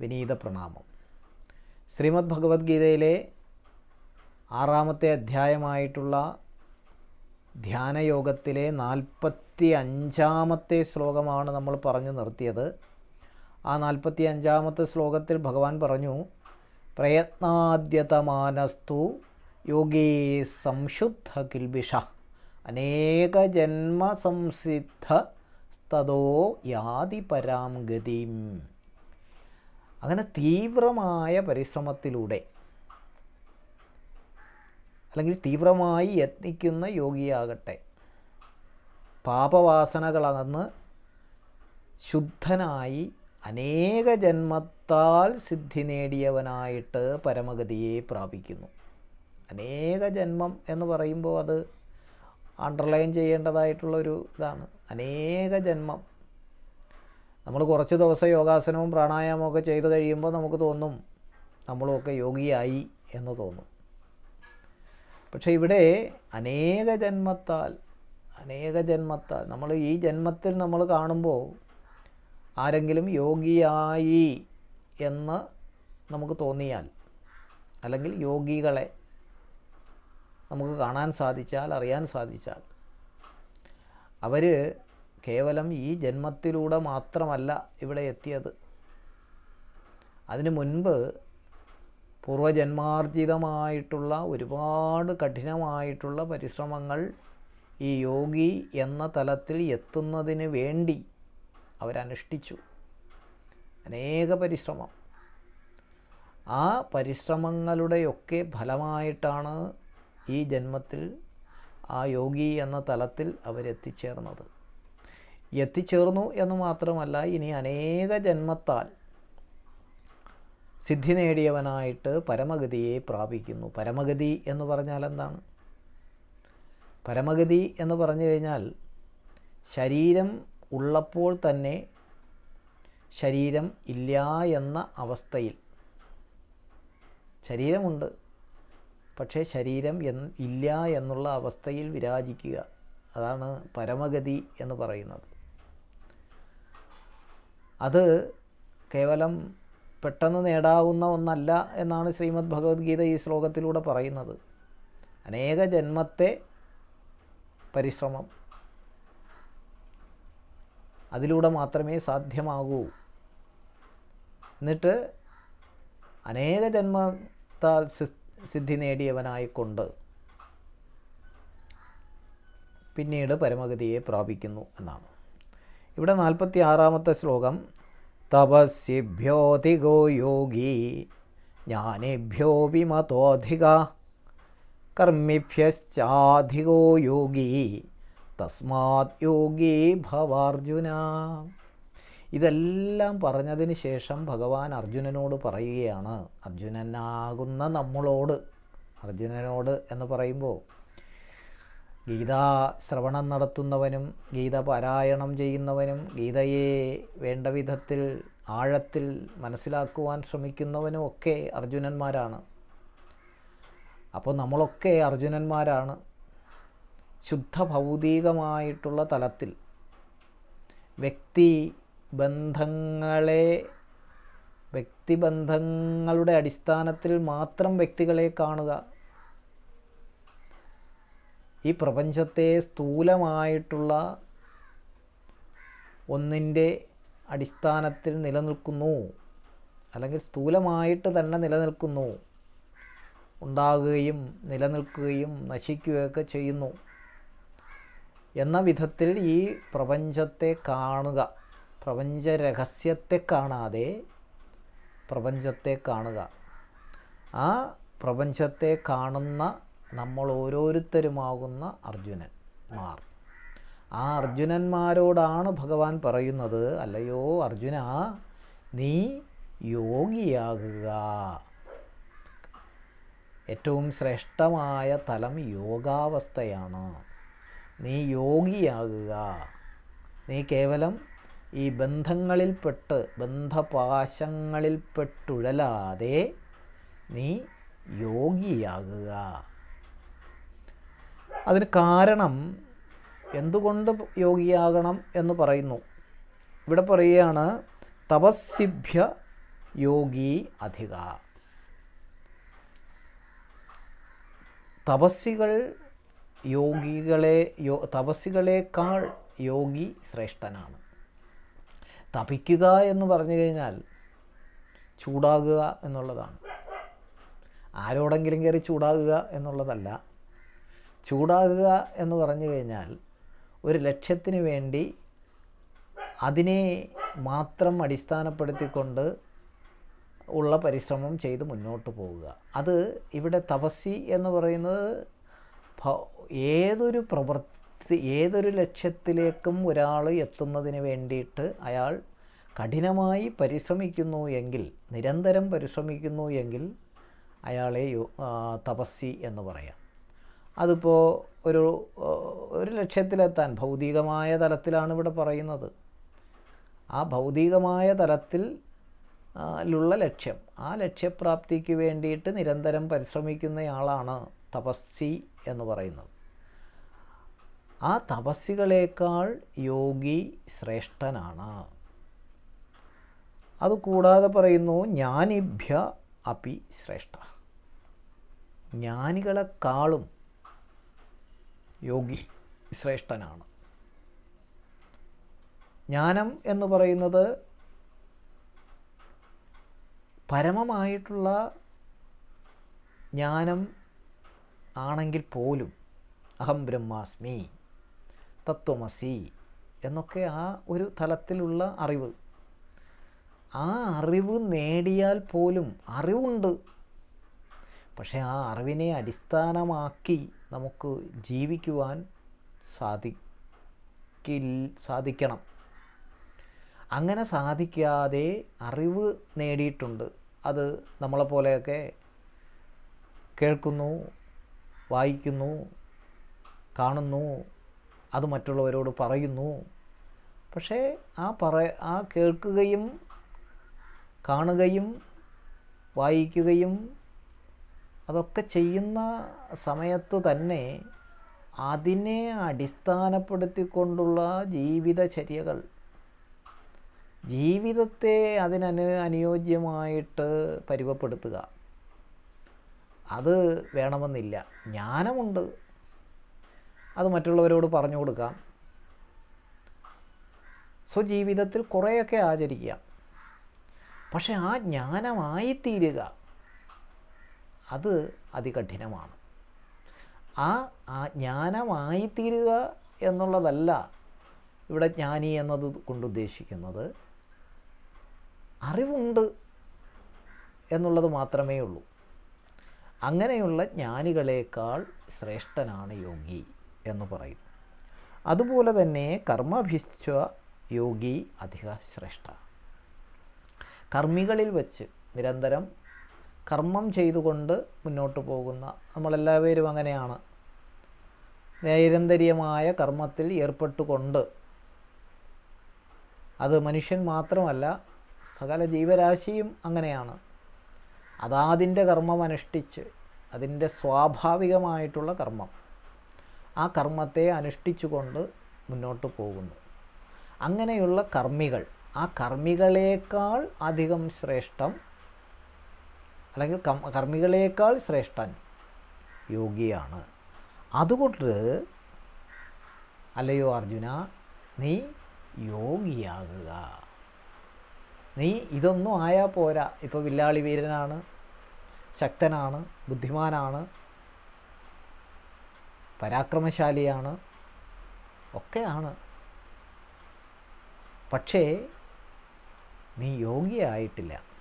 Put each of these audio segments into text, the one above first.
വിനീത പ്രണാമം. ശ്രീമദ് ഭഗവത്ഗീതയിലെ ആറാമത്തെ അധ്യായമായിട്ടുള്ള ധ്യാനയോഗത്തിലെ നാൽപ്പത്തി അഞ്ചാമത്തെ ശ്ലോകമാണ് നമ്മൾ പറഞ്ഞു നിർത്തിയത്. ആ നാൽപ്പത്തി അഞ്ചാമത്തെ ശ്ലോകത്തിൽ ഭഗവാൻ പറഞ്ഞു പ്രയത്നാദ്യതമാനസ്തു യോഗീ സംശുദ്ധ കിൽബിഷ അനേക ജന്മ സംസിദ്ധ തതോ യാതി പരാം ഗതിം. അങ്ങനെ തീവ്രമായ പരിശ്രമത്തിലൂടെ അല്ലെങ്കിൽ തീവ്രമായി യത്നിക്കുന്ന യോഗിയാകട്ടെ പാപവാസനകളന്ന് ശുദ്ധനായി അനേക ജന്മത്താൽ സിദ്ധി നേടിയവനായിട്ട് പരമഗതിയെ പ്രാപിക്കുന്നു. അനേക ജന്മം എന്ന് പറയുമ്പോൾ അത് അണ്ടർലൈൻ ചെയ്യേണ്ടതായിട്ടുള്ളൊരു ഇതാണ്. അനേക ജന്മം. നമ്മൾ കുറച്ച് ദിവസം യോഗാസനവും പ്രാണായാമവും ഒക്കെ ചെയ്ത് കഴിയുമ്പോൾ നമുക്ക് തോന്നും നമ്മളുമൊക്കെ യോഗിയായി എന്ന് തോന്നും. പക്ഷേ ഇവിടെ അനേക ജന്മത്താൽ അനേക ജന്മത്താൽ നമ്മൾ ഈ ജന്മത്തിൽ നമ്മൾ കാണുമ്പോൾ ആരെങ്കിലും യോഗിയായി എന്ന് നമുക്ക് തോന്നിയാൽ അല്ലെങ്കിൽ യോഗികളെ നമുക്ക് കാണാൻ സാധിച്ചാൽ അറിയാൻ സാധിച്ചാൽ അവർ കേവലം ഈ ജന്മത്തിലൂടെ മാത്രമല്ല ഇവിടെ എത്തിയത്. അതിനു മുൻപ് പൂർവജന്മാർജിതമായിട്ടുള്ള ഒരുപാട് കഠിനമായിട്ടുള്ള പരിശ്രമങ്ങൾ ഈ യോഗി എന്ന തലത്തിൽ എത്തുന്നതിന് വേണ്ടി അവരനുഷ്ഠിച്ചു. അനേക പരിശ്രമം. ആ പരിശ്രമങ്ങളുടെയൊക്കെ ഫലമായിട്ടാണ് ഈ ജന്മത്തിൽ ആ യോഗി എന്ന തലത്തിൽ അവരെത്തിച്ചേർന്നത്. എത്തിച്ചേർന്നു എന്ന് മാത്രമല്ല ഇനി അനേക ജന്മത്താൽ സിദ്ധി നേടിയവനായിട്ട് പരമഗതിയെ പ്രാപിക്കുന്നു. പരമഗതി എന്ന് പറഞ്ഞാൽ എന്താണ്? പരമഗതി എന്ന് പറഞ്ഞു കഴിഞ്ഞാൽ ശരീരം ഉള്ളപ്പോൾ തന്നെ ശരീരം ഇല്ല എന്ന അവസ്ഥയിൽ ശരീരമുണ്ട്. പക്ഷേ ശരീരം ഇല്ല എന്നുള്ള അവസ്ഥയിൽ വിരാജിക്കുക. അതാണ് പരമഗതി എന്ന് പറയുന്നത്. അത് കേവലം പെട്ടെന്ന് നേടാവുന്ന ഒന്നല്ല എന്നാണ് ശ്രീമദ് ഭഗവത്ഗീത ഈ ശ്ലോകത്തിലൂടെ പറയുന്നത്. അനേക ജന്മത്തെ പരിശ്രമം അതിലൂടെ മാത്രമേ സാധ്യമാകൂ. എന്നിട്ട് അനേക ജന്മത്താൽ സിദ്ധി നേടിയവനായിക്കൊണ്ട് പിന്നീട് പരമഗതിയെ പ്രാപിക്കുന്നു എന്നാണ്. ഇവിടെ നാൽപ്പത്തി ആറാമത്തെ ശ്ലോകം തപസ്യഭ്യോധികോ യോഗി ജ്ഞാനേഭ്യോ വിമതോധിക കർമ്മിഭ്യശ്ചാധികോ യോഗി തസ്മാത് യോഗി ഭവാർജുന. ഇതെല്ലാം പറഞ്ഞതിന് ശേഷം ഭഗവാൻ അർജുനനോട് പറയുകയാണ്. അർജുനനാകുന്ന നമ്മളോട് അർജുനനോട് എന്ന് പറയുമ്പോൾ ഗീതാ ശ്രവണം നടത്തുന്നവനും ഗീത പാരായണം ചെയ്യുന്നവനും ഗീതയെ വേണ്ട വിധത്തിൽ ആഴത്തിൽ മനസ്സിലാക്കുവാൻ ശ്രമിക്കുന്നവനും ഒക്കെ അർജുനന്മാരാണ്. അപ്പോൾ നമ്മളൊക്കെ അർജുനന്മാരാണ്. ശുദ്ധ ഭൗതികമായിട്ടുള്ള തലത്തിൽ വ്യക്തി ബന്ധങ്ങളെ വ്യക്തിബന്ധങ്ങളുടെ അടിസ്ഥാനത്തിൽ മാത്രം വ്യക്തികളെ കാണുക. ഈ പ്രപഞ്ചത്തെ സ്ഥൂലമായിട്ടുള്ള ഒന്നിന്റെ അടിസ്ഥാനത്തിൽ നിലനിൽക്കുന്നു. അല്ലെങ്കിൽ സ്ഥൂലമായിട്ട് തന്നെ നിലനിൽക്കുന്നു. ഉണ്ടാകുകയും നിലനിൽക്കുകയും നശിക്കുകയൊക്കെ ചെയ്യുന്നു. എന്ന വിധത്തിൽ ഈ പ്രപഞ്ചത്തെ കാണുക പ്രപഞ്ച രഹസ്യത്തെ കാണാതെ പ്രപഞ്ചത്തെ കാണുക. ആ പ്രപഞ്ചത്തെ കാണുന്ന നമ്മൾ ഓരോരുത്തരുമാകുന്ന അർജുനന്മാർ ആ അർജുനന്മാരോടാണ് ഭഗവാൻ പറയുന്നത് അല്ലയോ അർജുന നീ യോഗിയാകുക. ഏറ്റവും ശ്രേഷ്ഠമായ തലം യോഗാവസ്ഥയാണ്. നീ യോഗിയാകുക. നീ കേവലം ഈ ബന്ധങ്ങളിൽപ്പെട്ട് ബന്ധപാശങ്ങളിൽപ്പെട്ടുഴലാതെ നീ യോഗിയാകുക. അതിന് കാരണം എന്തുകൊണ്ട് യോഗിയാകണം എന്ന് പറയുന്നു. ഇവിടെ പറയുകയാണ് തപസ്സിഭ്യ യോഗി അധിക. തപസ്സികൾ യോഗികളെ യോ തപസ്സികളേക്കാൾ യോഗി ശ്രേഷ്ഠനാണ്. തപിക്കുക എന്ന് പറഞ്ഞു കഴിഞ്ഞാൽ ചൂടാകുക എന്നുള്ളതാണ്. ആരോടെങ്കിലും കയറി ചൂടാകുക എന്നുള്ളതല്ല. ചൂടാകുക എന്ന് പറഞ്ഞു കഴിഞ്ഞാൽ ഒരു ലക്ഷ്യത്തിന് വേണ്ടി അതിനെ മാത്രം അടിസ്ഥാനപ്പെടുത്തിക്കൊണ്ട് ഉള്ള പരിശ്രമം ചെയ്ത് മുന്നോട്ട് പോവുക. അത് ഇവിടെ തപസ്സി എന്ന് പറയുന്നത് ഏതൊരു പ്രവൃത്തി ഏതൊരു ലക്ഷ്യത്തിലേക്കും ഒരാൾ എത്തുന്നതിന് വേണ്ടിയിട്ട് അയാൾ കഠിനമായി പരിശ്രമിക്കുന്നു എങ്കിൽ നിരന്തരം പരിശ്രമിക്കുന്നു എങ്കിൽ അയാളെ തപസ്സി എന്ന് പറയാം. അതിപ്പോൾ ഒരു ഒരു ലക്ഷ്യത്തിലെത്താൻ ഭൗതികമായ തലത്തിലാണ് ഇവിടെ പറയുന്നത്. ആ ഭൗതികമായ തലത്തിൽ ുള്ള ലക്ഷ്യം ആ ലക്ഷ്യപ്രാപ്തിക്ക് വേണ്ടിയിട്ട് നിരന്തരം പരിശ്രമിക്കുന്നയാളാണ് തപസ്സി എന്ന് പറയുന്നത്. ആ തപസ്സികളേക്കാൾ യോഗി ശ്രേഷ്ഠനാണ്. അതുകൂടാതെ പറയുന്നു ജ്ഞാനിഭ്യ അപി ശ്രേഷ്ഠ. ജ്ഞാനികളെക്കാളും യോഗി ശ്രേഷ്ഠനാണ്. ജ്ഞാനം എന്ന് പറയുന്നത് പരമമായിട്ടുള്ള ജ്ഞാനം ആണെങ്കിൽ പോലും അഹം ബ്രഹ്മാസ്മി തത്വമസി എന്നൊക്കെ ആ ഒരു തലത്തിലുള്ള അറിവ്. ആ അറിവ് നേടിയാൽ പോലും അറിവുണ്ട്. പക്ഷേ ആ അറിവിനെ അടിസ്ഥാനമാക്കി നമുക്ക് ജീവിക്കുവാൻ സാധിക്കി സാധിക്കണം. അങ്ങനെ സാധിക്കാതെ അറിവ് നേടിയിട്ടുണ്ട്. അത് നമ്മളെപ്പോലെയൊക്കെ കേൾക്കുന്നു വായിക്കുന്നു കാണുന്നു അത് മറ്റുള്ളവരോട് പറയുന്നു. പക്ഷേ ആ പറ ആ കേൾക്കുകയും കാണുകയും വായിക്കുകയും അതൊക്കെ ചെയ്യുന്ന സമയത്ത് തന്നെ അതിനെ അടിസ്ഥാനപ്പെടുത്തിക്കൊണ്ടുള്ള ജീവിതചര്യകൾ ജീവിതത്തെ അതിനനു അനുയോജ്യമായിട്ട് പരുവപ്പെടുത്തുക അത് വേണമെന്നില്ല. ജ്ഞാനമുണ്ട്. അത് മറ്റുള്ളവരോട് പറഞ്ഞു കൊടുക്കാം. സ്വജീവിതത്തിൽ കുറേയൊക്കെ ആചരിക്കാം. പക്ഷെ ആ ജ്ഞാനമായിത്തീരുക അത് അതികഠിനമാണ്. ആ ആ ജ്ഞാനമായിത്തീരുക എന്നുള്ളതല്ല ഇവിടെ ജ്ഞാനി എന്നത് കൊണ്ട് ഉദ്ദേശിക്കുന്നത്. അറിവുണ്ട് എന്നുള്ളത് മാത്രമേ ഉള്ളൂ. അങ്ങനെയുള്ള ജ്ഞാനികളേക്കാൾ ശ്രേഷ്ഠനാണ് യോഗി എന്ന് പറയും അതുപോലെ തന്നെ കർമ്മഭിശ്ച യോഗി അധിക ശ്രേഷ്ഠ. കർമ്മികളിൽ വച്ച് നിരന്തരം കർമ്മം ചെയ്തുകൊണ്ട് മുന്നോട്ട് പോകുന്ന നമ്മളെല്ലാവരും അങ്ങനെയാണ്. നൈരന്തര്യമായ കർമ്മത്തിൽ ഏർപ്പെട്ടുകൊണ്ട് അത് മനുഷ്യൻ മാത്രമല്ല സകല ജീവരാശിയും അങ്ങനെയാണ്. അതാതിന്റെ കർമ്മം അനുഷ്ഠിച്ച് അതിന്റെ സ്വാഭാവികമായിട്ടുള്ള കർമ്മം ആ കർമ്മത്തെ അനുഷ്ഠിച്ചുകൊണ്ട് മുന്നോട്ട് പോകുന്നു. അങ്ങനെയുള്ള കർമ്മികൾ ആ കർമ്മികളേക്കാൾ അധികം ശ്രേഷ്ഠം അല്ലെങ്കിൽ കർമ്മികളേക്കാൾ ശ്രേഷ്ഠൻ യോഗിയാണ്. അതുകൊണ്ട് അല്ലയോ അർജുന നീ യോഗിയാകുക. നീ ഇതൊന്നും ആയാൽ പോരാ. ഇപ്പോൾ വില്ലാളി വീരനാണ് ശക്തനാണ് ബുദ്ധിമാനാണ് പരാക്രമശാലിയാണ് ഒക്കെയാണ്. പക്ഷേ നീ യോഗിയായിട്ടില്ല.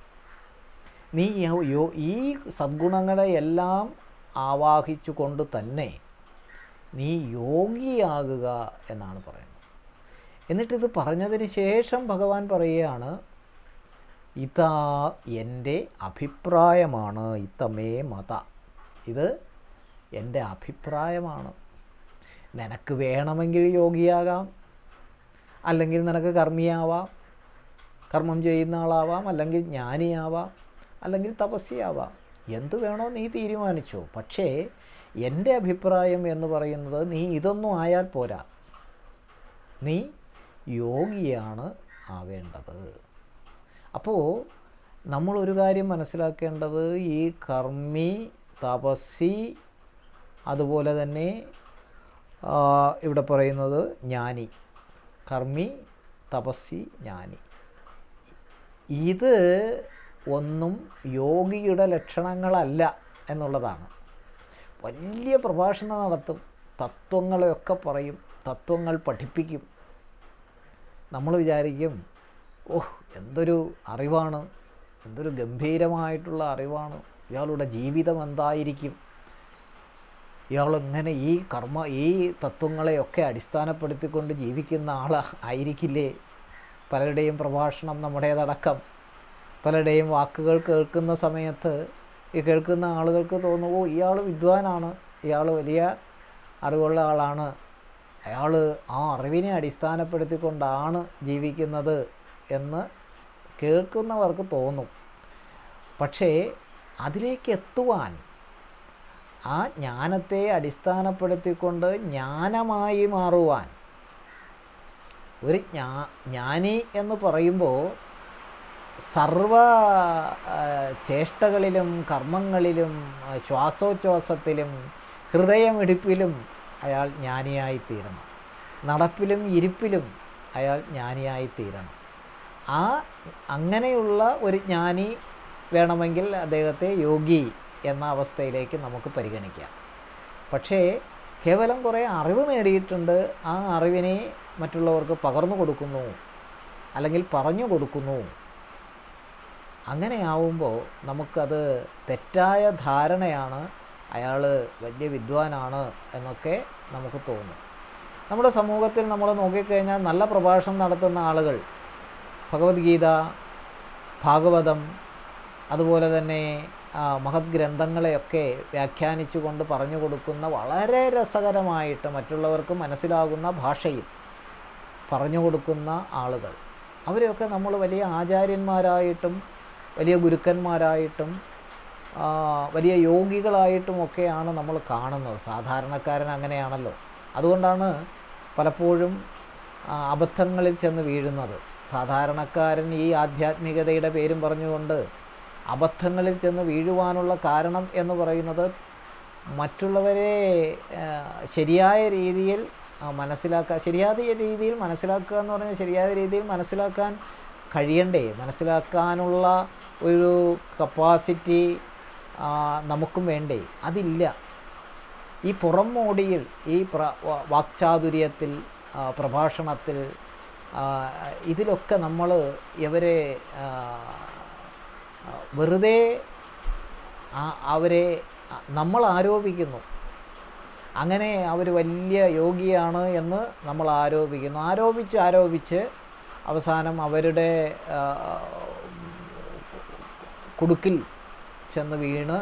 നീ ഈ സദ്ഗുണങ്ങളെയെല്ലാം ആവാഹിച്ചു കൊണ്ട് തന്നെ നീ യോഗിയാകുക എന്നാണ് പറയുന്നത്. എന്നിട്ടിത് പറഞ്ഞതിന് ശേഷം ഭഗവാൻ പറയുകയാണ് ഇതാ എന്റെ അഭിപ്രായമാണ് ഇത്തമേ മത. ഇത് എന്റെ അഭിപ്രായമാണ്. നിനക്ക് വേണമെങ്കിൽ യോഗിയാകാം അല്ലെങ്കിൽ നിനക്ക് കർമ്മിയാവാം കർമ്മം ചെയ്യുന്ന ആളാവാം അല്ലെങ്കിൽ ജ്ഞാനിയാവാം. അല്ലെങ്കിൽ തപസ്യാവാം എന്തു വേണോ നീ തീരുമാനിച്ചു. പക്ഷേ എന്റെ അഭിപ്രായം എന്ന് പറയുന്നത് നീ ഇതൊന്നും ആയാൽ പോരാ. നീ യോഗിയാണ് ആവേണ്ടത്. അപ്പോൾ ഒരു കാര്യം മനസ്സിലാക്കേണ്ടത് ഈ കർമ്മി തപസ്സി അതുപോലെ തന്നെ ഇവിടെ പറയുന്നത് ജ്ഞാനി. കർമ്മി തപസ്സി ജ്ഞാനി. ഇത് ഒന്നും യോഗിയുടെ ലക്ഷണങ്ങളല്ല എന്നുള്ളതാണ്. വലിയ പ്രഭാഷണം നടത്തും തത്വങ്ങളെയൊക്കെ പറയും തത്വങ്ങൾ പഠിപ്പിക്കും. നമ്മൾ വിചാരിക്കും ഓഹ് എന്തൊരു അറിവാണ് എന്തൊരു ഗംഭീരമായിട്ടുള്ള അറിവാണ് ഇയാളുടെ ജീവിതം എന്തായിരിക്കും? ഇയാൾ ഇങ്ങനെ ഈ കർമ്മ ഈ തത്വങ്ങളെയൊക്കെ അടിസ്ഥാനപ്പെടുത്തിക്കൊണ്ട് ജീവിക്കുന്ന ആളായിരിക്കില്ലേ പലരുടെയും പ്രഭാഷണം നമ്മുടേതടക്കം. പലരുടെയും വാക്കുകൾ കേൾക്കുന്ന സമയത്ത് ഈ കേൾക്കുന്ന ആളുകൾക്ക് തോന്നും ഓ ഇയാൾ വിദ്വാനാണ്. ഇയാൾ വലിയ അറിവുള്ള ആളാണ്. അയാൾ ആ അറിവിനെ അടിസ്ഥാനപ്പെടുത്തിക്കൊണ്ടാണ് ജീവിക്കുന്നത് എന്ന് കേൾക്കുന്നവർക്ക് തോന്നും. പക്ഷേ അതിലേക്ക് എത്തുവാൻ ആ ജ്ഞാനത്തെ അടിസ്ഥാനപ്പെടുത്തിക്കൊണ്ട് ജ്ഞാനമായി മാറുവാൻ ഒരു ജ്ഞാ ജ്ഞാനി എന്ന് പറയുമ്പോൾ സർവ ചേഷ്ടകളിലും കർമ്മങ്ങളിലും ശ്വാസോച്ഛ്വാസത്തിലും ഹൃദയമിടിപ്പിലും അയാൾ ജ്ഞാനിയായിത്തീരണം. നടപ്പിലും ഇരിപ്പിലും അയാൾ ജ്ഞാനിയായിത്തീരണം. ആ അങ്ങനെയുള്ള ഒരു ജ്ഞാനി വേണമെങ്കിൽ അദ്ദേഹത്തെ യോഗി എന്ന അവസ്ഥയിലേക്ക് നമുക്ക് പരിഗണിക്കാം. പക്ഷേ കേവലം കുറേ അറിവ് നേടിയിട്ടുണ്ട്. ആ അറിവിനെ മറ്റുള്ളവർക്ക് പകർന്നു കൊടുക്കുന്നു. അല്ലെങ്കിൽ പറഞ്ഞു കൊടുക്കുന്നു. അങ്ങനെയാവുമ്പോൾ നമുക്കത് തെറ്റായ ധാരണയാണ് അയാൾ വലിയ വിദ്വാനാണ് എന്നൊക്കെ നമുക്ക് തോന്നും. നമ്മുടെ സമൂഹത്തിൽ നമ്മൾ നോക്കിക്കഴിഞ്ഞാൽ നല്ല പ്രഭാഷണം നടത്തുന്ന ആളുകൾ ഭഗവത്ഗീത ഭാഗവതം അതുപോലെ തന്നെ മഹത് ഗ്രന്ഥങ്ങളെയൊക്കെ വ്യാഖ്യാനിച്ചുകൊണ്ട് പറഞ്ഞു കൊടുക്കുന്ന വളരെ രസകരമായിട്ട് മറ്റുള്ളവർക്ക് മനസ്സിലാകുന്ന ഭാഷയിൽ പറഞ്ഞു കൊടുക്കുന്ന ആളുകൾ. അവരെയൊക്കെ നമ്മൾ വലിയ ആചാര്യന്മാരായിട്ടും വലിയ ഗുരുക്കന്മാരായിട്ടും വലിയ യോഗികളായിട്ടുമൊക്കെയാണ് നമ്മൾ കാണുന്നത്. സാധാരണക്കാരൻ അങ്ങനെയാണല്ലോ. അതുകൊണ്ടാണ് പലപ്പോഴും അബദ്ധങ്ങളിൽ ചെന്ന് വീഴുന്നത്. സാധാരണക്കാരൻ ഈ ആധ്യാത്മികതയുടെ പേരും പറഞ്ഞുകൊണ്ട് അബദ്ധങ്ങളിൽ ചെന്ന് വീഴുവാനുള്ള കാരണം എന്ന് പറയുന്നത് മറ്റുള്ളവരെ ശരിയായ രീതിയിൽ മനസ്സിലാക്കുക ശരിയായ രീതിയിൽ മനസ്സിലാക്കുക എന്ന് പറഞ്ഞാൽ ശരിയായ രീതിയിൽ മനസ്സിലാക്കാൻ കഴിയണ്ടേ? മനസ്സിലാക്കാനുള്ള ഒരു കപ്പാസിറ്റി നമുക്കും വേണ്ടേ? അതില്ല. ഈ പുറം മോടിയിൽ ഈ പ്ര വാക്ചാതുര്യത്തിൽ പ്രഭാഷണത്തിൽ ഇതിലൊക്കെ നമ്മൾ ഇവരെ വെറുതെ അവരെ നമ്മൾ ആരോപിക്കുന്നു. അങ്ങനെ അവർ വലിയ യോഗിയാണ് എന്ന് നമ്മൾ ആരോപിക്കുന്നു. ആരോപിച്ച് ആരോപിച്ച് അവസാനം അവരുടെ കുടുക്കിൽ ചെന്ന് വീണ്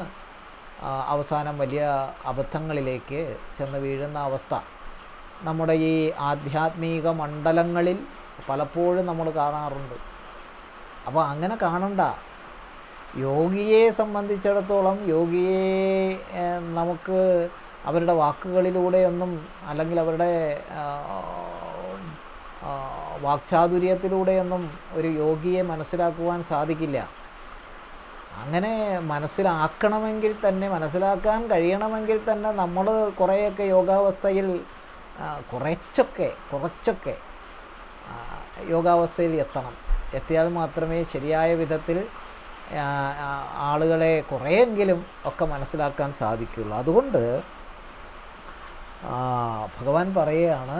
അവസാനം വലിയ അബദ്ധങ്ങളിലേക്ക് ചെന്ന് വീഴുന്ന അവസ്ഥ. നമ്മുടെ ഈ ആധ്യാത്മിക മണ്ഡലങ്ങളിൽ പലപ്പോഴും നമ്മൾ കാണാറുണ്ട്. അപ്പോൾ അങ്ങനെ കാണണ്ട. യോഗിയെ സംബന്ധിച്ചിടത്തോളം യോഗിയെ നമുക്ക് അവരുടെ വാക്കുകളിലൂടെയൊന്നും അല്ലെങ്കിൽ അവരുടെ വാക്ചാതുര്യത്തിലൂടെയൊന്നും ഒരു യോഗിയെ മനസ്സിലാക്കുവാൻ സാധിക്കില്ല. അങ്ങനെ മനസ്സിലാക്കണമെങ്കിൽ തന്നെ മനസ്സിലാക്കാൻ കഴിയണമെങ്കിൽ തന്നെ നമ്മൾ കുറേയൊക്കെ യോഗാവസ്ഥയിൽ കുറച്ചൊക്കെ കുറച്ചൊക്കെ യോഗാവസ്ഥയിൽ എത്തണം. എത്തിയാൽ മാത്രമേ ശരിയായ വിധത്തിൽ ആളുകളെ കുറേയെങ്കിലും ഒക്കെ മനസ്സിലാക്കാൻ സാധിക്കുകയുള്ളൂ അതുകൊണ്ട് ഭഗവാൻ പറയുകയാണ്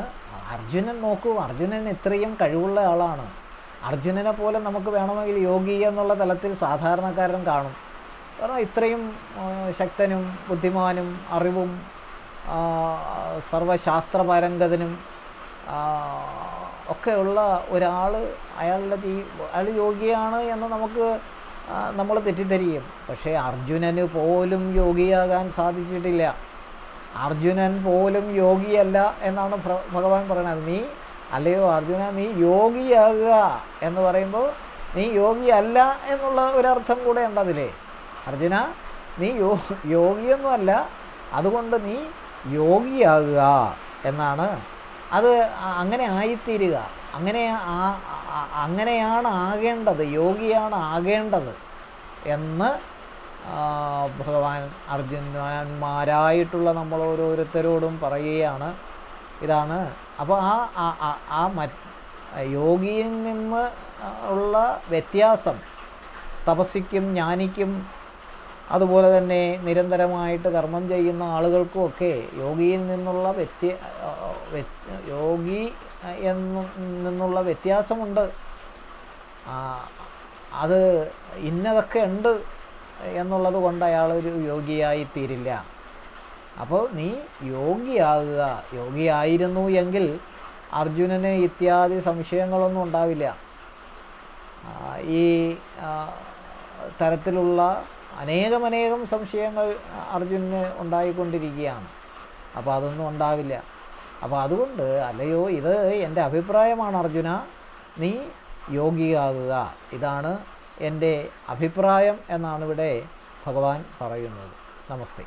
അർജുനൻ നോക്കൂ അർജുനൻ ഇത്രയും കഴിവുള്ള ആളാണ്. അർജുനനെ പോലെ നമുക്ക് വേണമെങ്കിൽ യോഗി എന്നുള്ള തലത്തിൽ സാധാരണക്കാരൻ കാണും. കാരണം ഇത്രയും ശക്തനും ബുദ്ധിമാനും അറിവും ആ, സർവശാസ്ത്ര പാരംഗതനും ആ, ഒക്കെയുള്ള ഒരാൾ അയാളുടെ ജീ അയാൾ യോഗിയാണ് എന്ന് നമുക്ക് നമ്മൾ തെറ്റിദ്ധരിക്കും. പക്ഷേ അർജുനന് പോലും യോഗിയാകാൻ സാധിച്ചിട്ടില്ല. അർജുനൻ പോലും യോഗിയല്ല എന്നാണ് ഭഗവാൻ പറയുന്നത് നീ അല്ലയോ അർജുന നീ യോഗിയാകുക എന്ന് പറയുമ്പോൾ നീ യോഗിയല്ല എന്നുള്ള ഒരർത്ഥം കൂടെ ഉണ്ട് അതിലേ അർജുന നീ യോ യോഗിയൊന്നുമല്ല അതുകൊണ്ട് നീ യോഗിയാകുക എന്നാണ്. അത് അങ്ങനെ ആയിത്തീരുക. അങ്ങനെ അങ്ങനെയാണ് ആകേണ്ടത് യോഗിയാണ് ആകേണ്ടത് എന്ന് ഭഗവാൻ അർജുനന്മാരായിട്ടുള്ള നമ്മൾ ഓരോരുത്തരോടും പറയുകയാണ്. ഇതാണ്. അപ്പോൾ ആ ആ- മറ്റ് യോഗിയിൽ നിന്ന് ഉള്ള വ്യത്യാസം തപസ്സിക്കും ജ്ഞാനിക്കും അതുപോലെ തന്നെ നിരന്തരമായിട്ട് കർമ്മം ചെയ്യുന്ന ആളുകൾക്കുമൊക്കെ യോഗിയിൽ നിന്നുള്ള വ്യത്യ വ്യത്- യോഗി എന്നു നിന്നുള്ള വ്യത്യാസമുണ്ട്. അത് ഇന്നതൊക്കെ ഉണ്ട്. എന്നുള്ളത് കൊണ്ട് ഒരു യോഗിയായി തീരില്ല. അപ്പോൾ നീ യോഗിയാകുക. യോഗിയായിരുന്നു എങ്കിൽ അർജുനന് ഇത്യാദി സംശയങ്ങളൊന്നും ഉണ്ടാവില്ല. ഈ തരത്തിലുള്ള അനേകമനേകം സംശയങ്ങൾ അർജുനന് ഉണ്ടായിക്കൊണ്ടിരിക്കുകയാണ്. അപ്പോൾ അതൊന്നും ഉണ്ടാവില്ല. അപ്പോൾ അതുകൊണ്ട് അല്ലയോ ഇത് എന്റെ അഭിപ്രായമാണ് അർജുന. നീ യോഗിയാകുക. ഇതാണ് എന്റെ അഭിപ്രായം എന്നാണ് ഇവിടെ ഭഗവാൻ പറയുന്നത്. നമസ്തേ.